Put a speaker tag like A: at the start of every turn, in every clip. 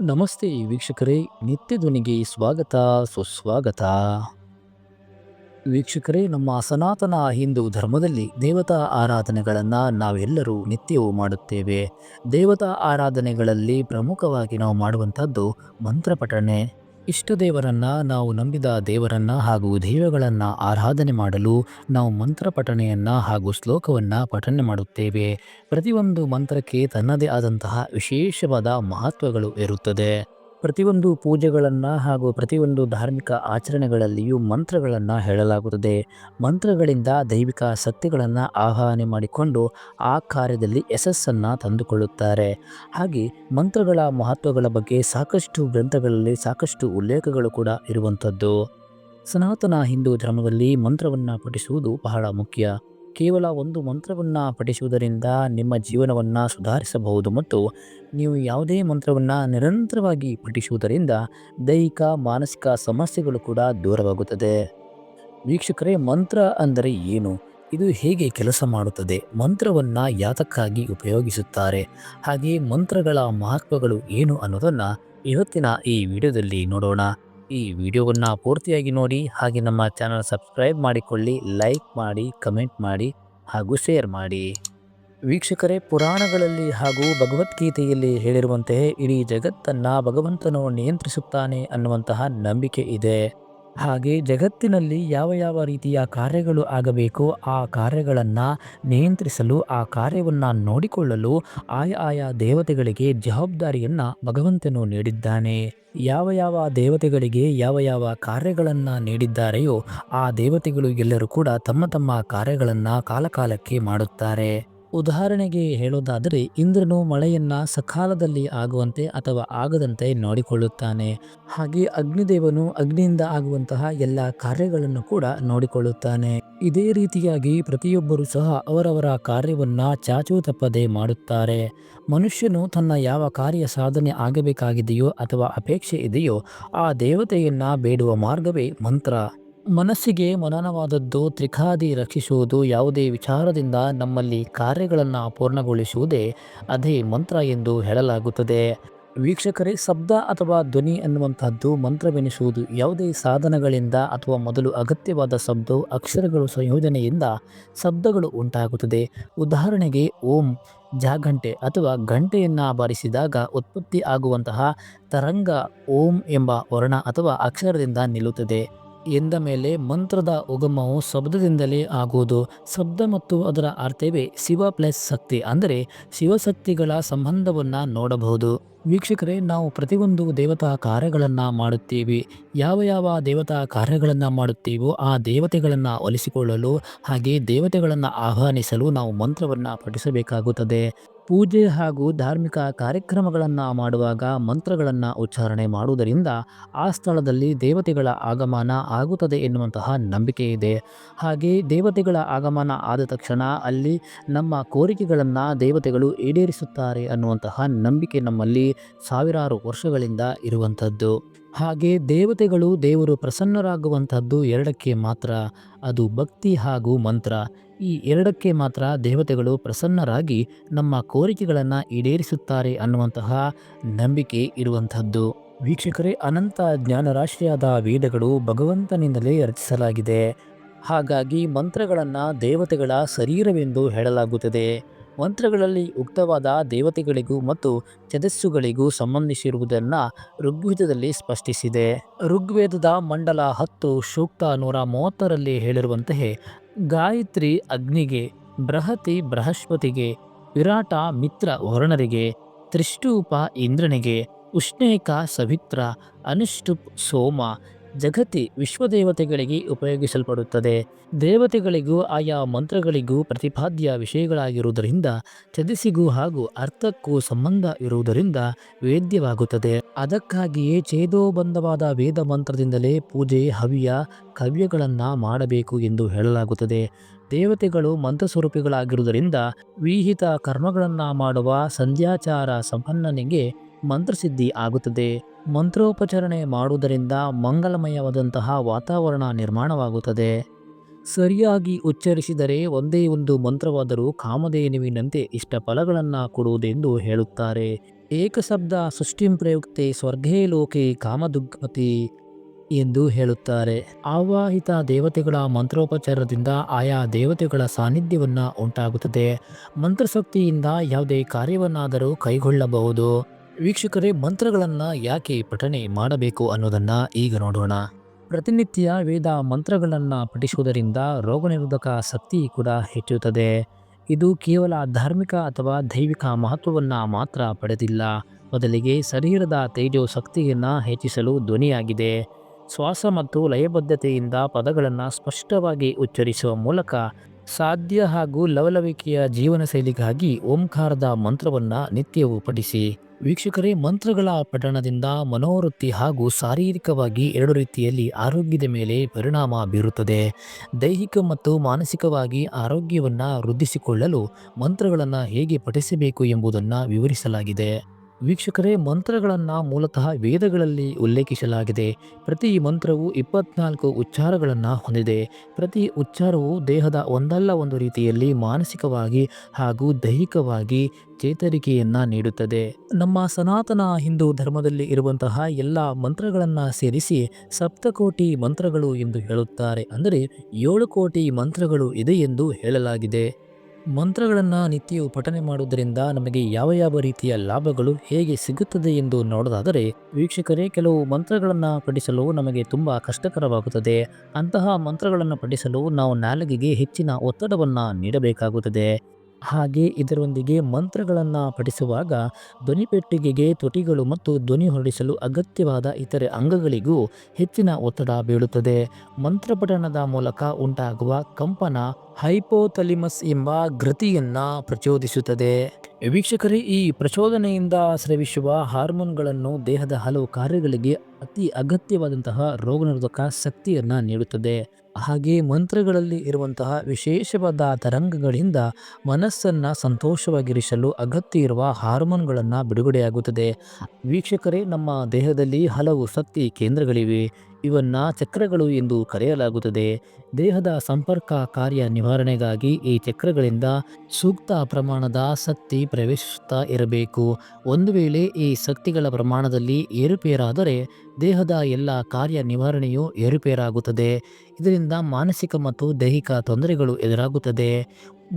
A: ನಮಸ್ತೆ ವೀಕ್ಷಕರೇ, ನಿತ್ಯ ಧ್ವನಿಗೆ ಸ್ವಾಗತ, ಸುಸ್ವಾಗತ. ವೀಕ್ಷಕರೇ, ನಮ್ಮ ಸನಾತನ ಹಿಂದೂ ಧರ್ಮದಲ್ಲಿ ದೇವತಾ ಆರಾಧನೆಗಳನ್ನು ನಾವೆಲ್ಲರೂ ನಿತ್ಯವೂ ಮಾಡುತ್ತೇವೆ. ದೇವತಾ ಆರಾಧನೆಗಳಲ್ಲಿ ಪ್ರಮುಖವಾಗಿ ನಾವು ಮಾಡುವಂಥದ್ದು ಮಂತ್ರಪಠಣೆ. ದೇವರನ್ನ ನಾವು ನಂಬಿದ ದೇವರನ್ನ ಹಾಗೂ ದೈವಗಳನ್ನು ಆರಾಧನೆ ಮಾಡಲು ನಾವು ಮಂತ್ರ ಪಠಣೆಯನ್ನು ಹಾಗೂ ಶ್ಲೋಕವನ್ನ ಪಠನೆ ಮಾಡುತ್ತೇವೆ. ಪ್ರತಿಯೊಂದು ಮಂತ್ರಕ್ಕೆ ತನ್ನದೇ ಆದಂತಹ ವಿಶೇಷವಾದ ಮಹತ್ವಗಳು ಇರುತ್ತದೆ. ಪ್ರತಿಯೊಂದು ಪೂಜೆಗಳನ್ನು ಹಾಗೂ ಪ್ರತಿಯೊಂದು ಧಾರ್ಮಿಕ ಆಚರಣೆಗಳಲ್ಲಿಯೂ ಮಂತ್ರಗಳನ್ನು ಹೇಳಲಾಗುತ್ತದೆ. ಮಂತ್ರಗಳಿಂದ ದೈವಿಕ ಸತ್ಯಗಳನ್ನು ಆಹ್ವಾನ ಮಾಡಿಕೊಂಡು ಆ ಕಾರ್ಯದಲ್ಲಿ ಯಶಸ್ಸನ್ನು ತಂದುಕೊಳ್ಳುತ್ತಾರೆ. ಹಾಗೆ ಮಂತ್ರಗಳ ಮಹತ್ವಗಳ ಬಗ್ಗೆ ಸಾಕಷ್ಟು ಗ್ರಂಥಗಳಲ್ಲಿ ಸಾಕಷ್ಟು ಉಲ್ಲೇಖಗಳು ಕೂಡ ಇರುವಂಥದ್ದು. ಸನಾತನ ಹಿಂದೂ ಧರ್ಮದಲ್ಲಿ ಮಂತ್ರವನ್ನು ಪಠಿಸುವುದು ಬಹಳ ಮುಖ್ಯ. ಕೇವಲ ಒಂದು ಮಂತ್ರವನ್ನು ಪಠಿಸುವುದರಿಂದ ನಿಮ್ಮ ಜೀವನವನ್ನು ಸುಧಾರಿಸಬಹುದು ಮತ್ತು ನೀವು ಯಾವುದೇ ಮಂತ್ರವನ್ನು ನಿರಂತರವಾಗಿ ಪಠಿಸುವುದರಿಂದ ದೈಹಿಕ, ಮಾನಸಿಕ ಸಮಸ್ಯೆಗಳು ಕೂಡ ದೂರವಾಗುತ್ತದೆ. ವೀಕ್ಷಕರೇ, ಮಂತ್ರ ಅಂದರೆ ಏನು? ಇದು ಹೇಗೆ ಕೆಲಸ ಮಾಡುತ್ತದೆ? ಮಂತ್ರವನ್ನು ಯಾತಕ್ಕಾಗಿ ಉಪಯೋಗಿಸುತ್ತಾರೆ? ಹಾಗೆಯೇ ಮಂತ್ರಗಳ ಮಹತ್ವಗಳು ಏನು ಅನ್ನೋದನ್ನು ಇವತ್ತಿನ ಈ ವಿಡಿಯೋದಲ್ಲಿ ನೋಡೋಣ. ಈ ವಿಡಿಯೋವನ್ನು ಪೂರ್ತಿಯಾಗಿ ನೋಡಿ, ಹಾಗೆ ನಮ್ಮ ಚಾನಲ್ ಸಬ್ಸ್ಕ್ರೈಬ್ ಮಾಡಿಕೊಳ್ಳಿ, ಲೈಕ್ ಮಾಡಿ, ಕಮೆಂಟ್ ಮಾಡಿ ಹಾಗೂ ಶೇರ್ ಮಾಡಿ. ವೀಕ್ಷಕರೇ, ಪುರಾಣಗಳಲ್ಲಿ ಹಾಗೂ ಭಗವದ್ಗೀತೆಯಲ್ಲಿ ಹೇಳಿರುವಂತೆ ಇಡೀ ಜಗತ್ತನ್ನು ಭಗವಂತನು ನಿಯಂತ್ರಿಸುತ್ತಾನೆ ಅನ್ನುವಂತಹ ನಂಬಿಕೆ ಇದೆ. ಹಾಗೆ ಜಗತ್ತಿನಲ್ಲಿ ಯಾವ ಯಾವ ರೀತಿಯ ಕಾರ್ಯಗಳು ಆಗಬೇಕೋ ಆ ಕಾರ್ಯಗಳನ್ನು ನಿಯಂತ್ರಿಸಲು, ಆ ಕಾರ್ಯವನ್ನು ನೋಡಿಕೊಳ್ಳಲು ಆಯ ಆಯಾ ದೇವತೆಗಳಿಗೆ ಜವಾಬ್ದಾರಿಯನ್ನು ಭಗವಂತನು ನೀಡಿದ್ದಾನೆ. ಯಾವ ಯಾವ ದೇವತೆಗಳಿಗೆ ಯಾವ ಯಾವ ಕಾರ್ಯಗಳನ್ನು ನೀಡಿದ್ದಾರೆಯೋ ಆ ದೇವತೆಗಳು ಎಲ್ಲರೂ ಕೂಡ ತಮ್ಮ ತಮ್ಮ ಕಾರ್ಯಗಳನ್ನು ಕಾಲಕಾಲಕ್ಕೆ ಮಾಡುತ್ತಾರೆ. ಉದಾಹರಣೆಗೆ ಹೇಳೋದಾದರೆ, ಇಂದ್ರನು ಮಳೆಯನ್ನ ಸಕಾಲದಲ್ಲಿ ಆಗುವಂತೆ ಅಥವಾ ಆಗದಂತೆ ನೋಡಿಕೊಳ್ಳುತ್ತಾನೆ. ಹಾಗೆ ಅಗ್ನಿದೇವನು ಅಗ್ನಿಯಿಂದ ಆಗುವಂತಹ ಎಲ್ಲ ಕಾರ್ಯಗಳನ್ನು ಕೂಡ ನೋಡಿಕೊಳ್ಳುತ್ತಾನೆ. ಇದೇ ರೀತಿಯಾಗಿ ಪ್ರತಿಯೊಬ್ಬರು ಸಹ ಅವರವರ ಕಾರ್ಯವನ್ನ ಚಾಚೂ ತಪ್ಪದೆ ಮಾಡುತ್ತಾರೆ. ಮನುಷ್ಯನು ತನ್ನ ಯಾವ ಕಾರ್ಯ ಸಾಧನೆ ಆಗಬೇಕಾಗಿದೆಯೋ ಅಥವಾ ಅಪೇಕ್ಷೆ ಇದೆಯೋ ಆ ದೇವತೆಯನ್ನ ಬೇಡುವ ಮಾರ್ಗವೇ ಮಂತ್ರ. ಮನಸ್ಸಿಗೆ ಮನನವಾದದ್ದು ತ್ರಿಖಾದಿ ರಕ್ಷಿಸುವುದು ಯಾವುದೇ ವಿಚಾರದಿಂದ ನಮ್ಮಲ್ಲಿ ಕಾರ್ಯಗಳನ್ನು ಪೂರ್ಣಗೊಳಿಸುವುದೇ ಅದೇ ಮಂತ್ರ ಎಂದು ಹೇಳಲಾಗುತ್ತದೆ. ವೀಕ್ಷಕರೇ, ಶಬ್ದ ಅಥವಾ ಧ್ವನಿ ಅನ್ನುವಂತಹದ್ದು ಮಂತ್ರವೆನಿಸುವುದು ಯಾವುದೇ ಸಾಧನಗಳಿಂದ ಅಥವಾ ಮೊದಲು ಅಗತ್ಯವಾದ ಶಬ್ದ, ಅಕ್ಷರಗಳು ಸಂಯೋಜನೆಯಿಂದ ಶಬ್ದಗಳು ಉಂಟಾಗುತ್ತದೆ. ಉದಾಹರಣೆಗೆ, ಓಂ, ಜಾಗಂಟೆ ಅಥವಾ ಗಂಟೆಯನ್ನು ಬಾರಿಸಿದಾಗ ಉತ್ಪತ್ತಿ ಆಗುವಂತಹ ತರಂಗ ಓಂ ಎಂಬ ವರ್ಣ ಅಥವಾ ಅಕ್ಷರದಿಂದ ನಿಲ್ಲುತ್ತದೆ. ಎಂದ ಮೇಲೆ ಮಂತ್ರದ ಉಗಮವು ಶಬ್ದದಿಂದಲೇ ಆಗುವುದು. ಶಬ್ದ ಮತ್ತು ಅದರ ಅರ್ಥವೇ ಶಿವ ಪ್ಲಸ್ ಶಕ್ತಿ ಅಂದರೆ ಶಿವಶಕ್ತಿಗಳ ಸಂಬಂಧವನ್ನು ನೋಡಬಹುದು. ವೀಕ್ಷಕರೇ, ನಾವು ಪ್ರತಿಯೊಂದು ದೇವತಾ ಕಾರ್ಯಗಳನ್ನು ಮಾಡುತ್ತೀವಿ. ಯಾವ ಯಾವ ದೇವತಾ ಕಾರ್ಯಗಳನ್ನು ಮಾಡುತ್ತೀವೋ ಆ ದೇವತೆಗಳನ್ನು ಒಲಿಸಿಕೊಳ್ಳಲು ಹಾಗೆ ದೇವತೆಗಳನ್ನು ಆಹ್ವಾನಿಸಲು ನಾವು ಮಂತ್ರವನ್ನು ಪಠಿಸಬೇಕಾಗುತ್ತದೆ. ಪೂಜೆ ಹಾಗೂ ಧಾರ್ಮಿಕ ಕಾರ್ಯಕ್ರಮಗಳನ್ನು ಮಾಡುವಾಗ ಮಂತ್ರಗಳನ್ನು ಉಚ್ಚಾರಣೆ ಮಾಡುವುದರಿಂದ ಆ ಸ್ಥಳದಲ್ಲಿ ದೇವತೆಗಳ ಆಗಮನ ಆಗುತ್ತದೆ ಎನ್ನುವಂತಹ ನಂಬಿಕೆ ಇದೆ. ಹಾಗೆ ದೇವತೆಗಳ ಆಗಮನ ಆದ ತಕ್ಷಣ ಅಲ್ಲಿ ನಮ್ಮ ಕೋರಿಕೆಗಳನ್ನು ದೇವತೆಗಳು ಈಡೇರಿಸುತ್ತಾರೆ ಅನ್ನುವಂತಹ ನಂಬಿಕೆ ನಮ್ಮಲ್ಲಿ ಸಾವಿರಾರು ವರ್ಷಗಳಿಂದ ಇರುವಂಥದ್ದು. ಹಾಗೆ ದೇವತೆಗಳು ದೇವರು ಪ್ರಸನ್ನರಾಗುವಂಥದ್ದು ಎರಡಕ್ಕೆ ಮಾತ್ರ. ಅದು ಭಕ್ತಿ ಹಾಗೂ ಮಂತ್ರ. ಈ ಎರಡಕ್ಕೆ ಮಾತ್ರ ದೇವತೆಗಳು ಪ್ರಸನ್ನರಾಗಿ ನಮ್ಮ ಕೋರಿಕೆಗಳನ್ನು ಈಡೇರಿಸುತ್ತಾರೆ ಅನ್ನುವಂತಹ ನಂಬಿಕೆ ಇರುವಂಥದ್ದು. ವೀಕ್ಷಕರೇ, ಅನಂತ ಜ್ಞಾನರಾಶಿಯಾದ ವೇದಗಳು ಭಗವಂತನಿಂದಲೇ ರಚಿಸಲಾಗಿದೆ. ಹಾಗಾಗಿ ಮಂತ್ರಗಳನ್ನು ದೇವತೆಗಳ ಶರೀರವೆಂದು ಹೇಳಲಾಗುತ್ತದೆ. ಮಂತ್ರಗಳಲ್ಲಿ ಉಕ್ತವಾದ ದೇವತೆಗಳಿಗೂ ಮತ್ತು ಚದಸ್ಸುಗಳಿಗೂ ಸಂಬಂಧಿಸಿರುವುದನ್ನು ಋಗ್ವೇದದಲ್ಲಿ ಸ್ಪಷ್ಟಿಸಿದೆ. ಋಗ್ವೇದದ ಮಂಡಲ ಹತ್ತು, ಸೂಕ್ತ ನೂರ ಮೂವತ್ತರಲ್ಲಿ ಹೇಳಿರುವಂತೆಯೇ ಗಾಯತ್ರಿ ಅಗ್ನಿಗೆ ಬೃಹತಿ ಬೃಹಸ್ಪತಿಗೆ ವಿರಾಟ ಮಿತ್ರ ವರುಣರಿಗೆ ತ್ರಿಷ್ಟೂಪ ಇಂದ್ರನಿಗೆ ಉಷ್ಣೇಕ ಸವಿತ್ರ ಅನುಷ್ಟುಪ್ ಸೋಮ ಜಗತಿ ವಿಶ್ವದೇವತೆಗಳಿಗೆ ಉಪಯೋಗಿಸಲ್ಪಡುತ್ತದೆ. ದೇವತೆಗಳಿಗೂ ಆಯಾ ಮಂತ್ರಗಳಿಗೂ ಪ್ರತಿಪಾದ್ಯ ವಿಷಯಗಳಾಗಿರುವುದರಿಂದ ಚದಿಸಿಗೂ ಹಾಗೂ ಅರ್ಥಕ್ಕೂ ಸಂಬಂಧ ಇರುವುದರಿಂದ ವೇದ್ಯವಾಗುತ್ತದೆ. ಅದಕ್ಕಾಗಿಯೇ ಛೇದೋಬಂಧವಾದ ವೇದ ಮಂತ್ರದಿಂದಲೇ ಪೂಜೆ, ಹವ್ಯ, ಕವ್ಯಗಳನ್ನು ಮಾಡಬೇಕು ಎಂದು ಹೇಳಲಾಗುತ್ತದೆ. ದೇವತೆಗಳು ಮಂತ್ರಸ್ವರೂಪಿಗಳಾಗಿರುವುದರಿಂದ ವಿಹಿತ ಕರ್ಮಗಳನ್ನು ಮಾಡುವ ಸಂಧ್ಯಾಚಾರ ಸಂಪನ್ನನಿಗೆ ಮಂತ್ರಸಿದ್ಧಿ ಆಗುತ್ತದೆ. ಮಂತ್ರೋಪಚರಣೆ ಮಾಡುವುದರಿಂದ ಮಂಗಲಮಯವಾದಂತಹ ವಾತಾವರಣ ನಿರ್ಮಾಣವಾಗುತ್ತದೆ. ಸರಿಯಾಗಿ ಉಚ್ಚರಿಸಿದರೆ ಒಂದೇ ಒಂದು ಮಂತ್ರವಾದರೂ ಕಾಮಧೇನುವಿನಂತೆ ಇಷ್ಟ ಫಲಗಳನ್ನು ಕೊಡುವುದೆಂದು ಹೇಳುತ್ತಾರೆ. ಏಕಶಬ್ದ ಸೃಷ್ಟಿಂ ಪ್ರಯುಕ್ತೆ ಸ್ವರ್ಗೇ ಲೋಕೆ ಕಾಮದುಗ್ಮತಿ ಎಂದು ಹೇಳುತ್ತಾರೆ. ಆವಾಹಿತ ದೇವತೆಗಳ ಮಂತ್ರೋಪಚಾರದಿಂದ ಆಯಾ ದೇವತೆಗಳ ಸಾನ್ನಿಧ್ಯವನ್ನು ಉಂಟಾಗುತ್ತದೆ. ಮಂತ್ರಶಕ್ತಿಯಿಂದ ಯಾವುದೇ ಕಾರ್ಯವನ್ನಾದರೂ ಕೈಗೊಳ್ಳಬಹುದು. ವೀಕ್ಷಕರೇ, ಮಂತ್ರಗಳನ್ನು ಯಾಕೆ ಪಠನೆ ಮಾಡಬೇಕು ಅನ್ನೋದನ್ನು ಈಗ ನೋಡೋಣ. ಪ್ರತಿನಿತ್ಯ ವೇದ ಮಂತ್ರಗಳನ್ನು ಪಠಿಸುವುದರಿಂದ ರೋಗನಿರೋಧಕ ಶಕ್ತಿ ಕೂಡ ಹೆಚ್ಚುತ್ತದೆ. ಇದು ಕೇವಲ ಧಾರ್ಮಿಕ ಅಥವಾ ದೈವಿಕ ಮಹತ್ವವನ್ನು ಮಾತ್ರ ಪಡೆದಿಲ್ಲ. ಬದಲಿಗೆ ಶರೀರದ ತೇಜೋ ಶಕ್ತಿಯನ್ನು ಹೆಚ್ಚಿಸಲು ಧ್ವನಿಯಾಗಿದೆ. ಶ್ವಾಸ ಮತ್ತು ಲಯಬದ್ಧತೆಯಿಂದ ಪದಗಳನ್ನು ಸ್ಪಷ್ಟವಾಗಿ ಉಚ್ಚರಿಸುವ ಮೂಲಕ ಸಾಧ್ಯ ಹಾಗೂ ಲವಲವಿಕೆಯ ಜೀವನ ಶೈಲಿಗಾಗಿ ಓಂಕಾರದ ಮಂತ್ರವನ್ನು ನಿತ್ಯವೂ ಪಠಿಸಿ. ವೀಕ್ಷಕರೇ, ಮಂತ್ರಗಳ ಪಠಣದಿಂದ ಮನೋವೃತ್ತಿ ಹಾಗೂ ಶಾರೀರಿಕವಾಗಿ ಎರಡು ರೀತಿಯಲ್ಲಿ ಆರೋಗ್ಯದ ಮೇಲೆ ಪರಿಣಾಮ ಬೀರುತ್ತದೆ. ದೈಹಿಕ ಮತ್ತು ಮಾನಸಿಕವಾಗಿ ಆರೋಗ್ಯವನ್ನು ವೃದ್ಧಿಸಿಕೊಳ್ಳಲು ಮಂತ್ರಗಳನ್ನು ಹೇಗೆ ಪಠಿಸಬೇಕು ಎಂಬುದನ್ನು ವಿವರಿಸಲಾಗಿದೆ. ವೀಕ್ಷಕರೇ, ಮಂತ್ರಗಳನ್ನು ಮೂಲತಃ ವೇದಗಳಲ್ಲಿ ಉಲ್ಲೇಖಿಸಲಾಗಿದೆ. ಪ್ರತಿ ಮಂತ್ರವು ಇಪ್ಪತ್ನಾಲ್ಕು ಉಚ್ಚಾರಗಳನ್ನು ಹೊಂದಿದೆ. ಪ್ರತಿ ಉಚ್ಚಾರವು ದೇಹದ ಒಂದಲ್ಲ ಒಂದು ರೀತಿಯಲ್ಲಿ ಮಾನಸಿಕವಾಗಿ ಹಾಗೂ ದೈಹಿಕವಾಗಿ ಚೇತರಿಕೆಯನ್ನು ನೀಡುತ್ತದೆ. ನಮ್ಮ ಸನಾತನ ಹಿಂದೂ ಧರ್ಮದಲ್ಲಿ ಇರುವಂತಹ ಎಲ್ಲ ಮಂತ್ರಗಳನ್ನು ಸೇರಿಸಿ ಸಪ್ತಕೋಟಿ ಮಂತ್ರಗಳು ಎಂದು ಹೇಳುತ್ತಾರೆ. ಅಂದರೆ ಏಳು ಕೋಟಿ ಮಂತ್ರಗಳು ಇದೆ ಎಂದು ಹೇಳಲಾಗಿದೆ. ಮಂತ್ರಗಳನ್ನು ನಿತ್ಯವೂ ಪಠನೆ ಮಾಡುವುದರಿಂದ ನಮಗೆ ಯಾವ ಯಾವ ರೀತಿಯ ಲಾಭಗಳು ಹೇಗೆ ಸಿಗುತ್ತದೆ ಎಂದು ನೋಡೋದಾದರೆ, ವೀಕ್ಷಕರೇ, ಕೆಲವು ಮಂತ್ರಗಳನ್ನು ಪಠಿಸಲು ನಮಗೆ ತುಂಬ ಕಷ್ಟಕರವಾಗುತ್ತದೆ. ಅಂತಹ ಮಂತ್ರಗಳನ್ನು ಪಠಿಸಲು ನಾವು ನಾಲಿಗೆಗೆ ಹೆಚ್ಚಿನ ಒತ್ತಡವನ್ನು ನೀಡಬೇಕಾಗುತ್ತದೆ. ಹಾಗೆ ಇದರೊಂದಿಗೆ ಮಂತ್ರಗಳನ್ನು ಪಠಿಸುವಾಗ ಧ್ವನಿಪೆಟ್ಟಿಗೆಗೆ ತುಟಿಗಳು ಮತ್ತು ಧ್ವನಿ ಹೊರಡಿಸಲು ಅಗತ್ಯವಾದ ಇತರೆ ಅಂಗಗಳಿಗೂ ಹೆಚ್ಚಿನ ಒತ್ತಡ ಬೀಳುತ್ತದೆ. ಮಂತ್ರಪಠಣದ ಮೂಲಕ ಉಂಟಾಗುವ ಕಂಪನ ಹೈಪೋಥಲಿಮಸ್ ಎಂಬ ಗ್ರತಿಯನ್ನ ಪ್ರಚೋದಿಸುತ್ತದೆ. ವೀಕ್ಷಕರೇ, ಈ ಪ್ರಚೋದನೆಯಿಂದ ಸ್ರವಿಸುವ ಹಾರ್ಮೋನ್ಗಳನ್ನು ದೇಹದ ಹಲವು ಕಾರ್ಯಗಳಿಗೆ ಅತಿ ಅಗತ್ಯವಾದಂತಹ ರೋಗನಿರೋಧಕ ಶಕ್ತಿಯನ್ನು ನೀಡುತ್ತದೆ. ಹಾಗೆ ಮಂತ್ರಗಳಲ್ಲಿ ಇರುವಂತಹ ವಿಶೇಷವಾದ ತರಂಗಗಳಿಂದ ಮನಸ್ಸನ್ನು ಸಂತೋಷವಾಗಿರಿಸಲು ಅಗತ್ಯ ಇರುವ ಹಾರ್ಮೋನ್ಗಳನ್ನು ಬಿಡುಗಡೆಯಾಗುತ್ತದೆ. ವೀಕ್ಷಕರೇ, ನಮ್ಮ ದೇಹದಲ್ಲಿ ಹಲವು ಶಕ್ತಿ ಕೇಂದ್ರಗಳಿವೆ. ಇವನ್ನ ಚಕ್ರಗಳು ಎಂದು ಕರೆಯಲಾಗುತ್ತದೆ. ದೇಹದ ಸಂಪರ್ಕ ಕಾರ್ಯ ನಿವಾರಣೆಗಾಗಿ ಈ ಚಕ್ರಗಳಿಂದ ಸೂಕ್ತ ಪ್ರಮಾಣದ ಶಕ್ತಿ ಪ್ರವೇಶಿಸುತ್ತಾ ಇರಬೇಕು. ಒಂದು ವೇಳೆ ಈ ಶಕ್ತಿಗಳ ಪ್ರಮಾಣದಲ್ಲಿ ಏರುಪೇರಾದರೆ ದೇಹದ ಎಲ್ಲ ಕಾರ್ಯ ನಿವಾರಣೆಯು ಏರುಪೇರಾಗುತ್ತದೆ. ಇದರಿಂದ ಮಾನಸಿಕ ಮತ್ತು ದೈಹಿಕ ತೊಂದರೆಗಳು ಎದುರಾಗುತ್ತದೆ.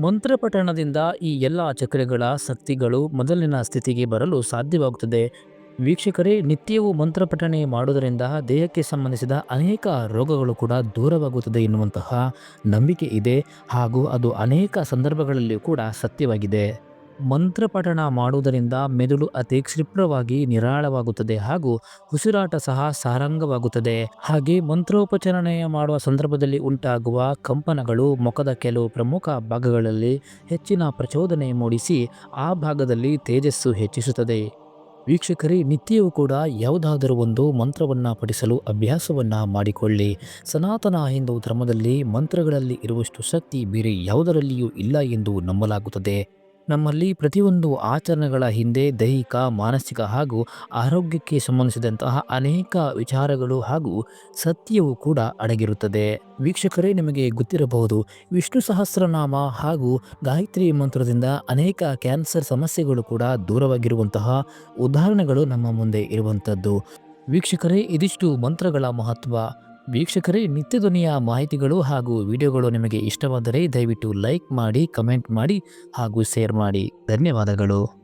A: ಮಂತ್ರಪಠಣದಿಂದ ಈ ಎಲ್ಲ ಚಕ್ರಗಳ ಶಕ್ತಿಗಳು ಮೊದಲಿನ ಸ್ಥಿತಿಗೆ ಬರಲು ಸಾಧ್ಯವಾಗುತ್ತದೆ. ವೀಕ್ಷಕರೇ, ನಿತ್ಯವೂ ಮಂತ್ರಪಠಣೆ ಮಾಡುವುದರಿಂದ ದೇಹಕ್ಕೆ ಸಂಬಂಧಿಸಿದ ಅನೇಕ ರೋಗಗಳು ಕೂಡ ದೂರವಾಗುತ್ತದೆ ಎನ್ನುವಂತಹ ನಂಬಿಕೆ ಇದೆ ಹಾಗೂ ಅದು ಅನೇಕ ಸಂದರ್ಭಗಳಲ್ಲಿಯೂ ಕೂಡ ಸತ್ಯವಾಗಿದೆ. ಮಂತ್ರಪಠಣ ಮಾಡುವುದರಿಂದ ಮೆದುಳು ಅತಿ ಕ್ಷಿಪ್ರವಾಗಿ ನಿರಾಳವಾಗುತ್ತದೆ ಹಾಗೂ ಉಸಿರಾಟ ಸಹ ಸಾರಂಗವಾಗುತ್ತದೆ. ಹಾಗೆ ಮಂತ್ರೋಪಚರಣೆ ಮಾಡುವ ಸಂದರ್ಭದಲ್ಲಿ ಉಂಟಾಗುವ ಕಂಪನಗಳು ಮುಖದ ಕೆಲವು ಪ್ರಮುಖ ಭಾಗಗಳಲ್ಲಿ ಹೆಚ್ಚಿನ ಪ್ರಚೋದನೆ ಮೂಡಿಸಿ ಆ ಭಾಗದಲ್ಲಿ ತೇಜಸ್ಸು ಹೆಚ್ಚಿಸುತ್ತದೆ. ವೀಕ್ಷಕರೇ, ನಿತ್ಯವೂ ಕೂಡ ಯಾವುದಾದರೂ ಒಂದು ಮಂತ್ರವನ್ನು ಪಠಿಸಲು ಅಭ್ಯಾಸವನ್ನು ಮಾಡಿಕೊಳ್ಳಿ. ಸನಾತನ ಹಿಂದೂ ಧರ್ಮದಲ್ಲಿ ಮಂತ್ರಗಳಲ್ಲಿ ಇರುವಷ್ಟು ಶಕ್ತಿ ಬೇರೆ ಯಾವುದರಲ್ಲಿಯೂ ಇಲ್ಲ ಎಂದು ನಂಬಲಾಗುತ್ತದೆ. ನಮ್ಮಲ್ಲಿ ಪ್ರತಿಯೊಂದು ಆಚರಣೆಗಳ ಹಿಂದೆ ದೈಹಿಕ, ಮಾನಸಿಕ ಹಾಗೂ ಆರೋಗ್ಯಕ್ಕೆ ಸಂಬಂಧಿಸಿದಂತಹ ಅನೇಕ ವಿಚಾರಗಳು ಹಾಗೂ ಸತ್ಯವೂ ಕೂಡ ಅಡಗಿರುತ್ತದೆ. ವೀಕ್ಷಕರೇ, ನಿಮಗೆ ಗೊತ್ತಿರಬಹುದು, ವಿಷ್ಣು ಸಹಸ್ರನಾಮ ಹಾಗೂ ಗಾಯತ್ರಿ ಮಂತ್ರದಿಂದ ಅನೇಕ ಕ್ಯಾನ್ಸರ್ ಸಮಸ್ಯೆಗಳು ಕೂಡ ದೂರವಾಗಿರುವಂತಹ ಉದಾಹರಣೆಗಳು ನಮ್ಮ ಮುಂದೆ ಇರುವಂಥದ್ದು. ವೀಕ್ಷಕರೇ, ಇದಿಷ್ಟು ಮಂತ್ರಗಳ ಮಹತ್ವ. ವೀಕ್ಷಕರೇ, ನಿತ್ಯ ಧ್ವನಿಯ ಮಾಹಿತಿಗಳು ಹಾಗೂ ವಿಡಿಯೋಗಳು ನಿಮಗೆ ಇಷ್ಟವಾದರೆ ದಯವಿಟ್ಟು ಲೈಕ್ ಮಾಡಿ, ಕಮೆಂಟ್ ಮಾಡಿ ಹಾಗೂ ಶೇರ್ ಮಾಡಿ. ಧನ್ಯವಾದಗಳು.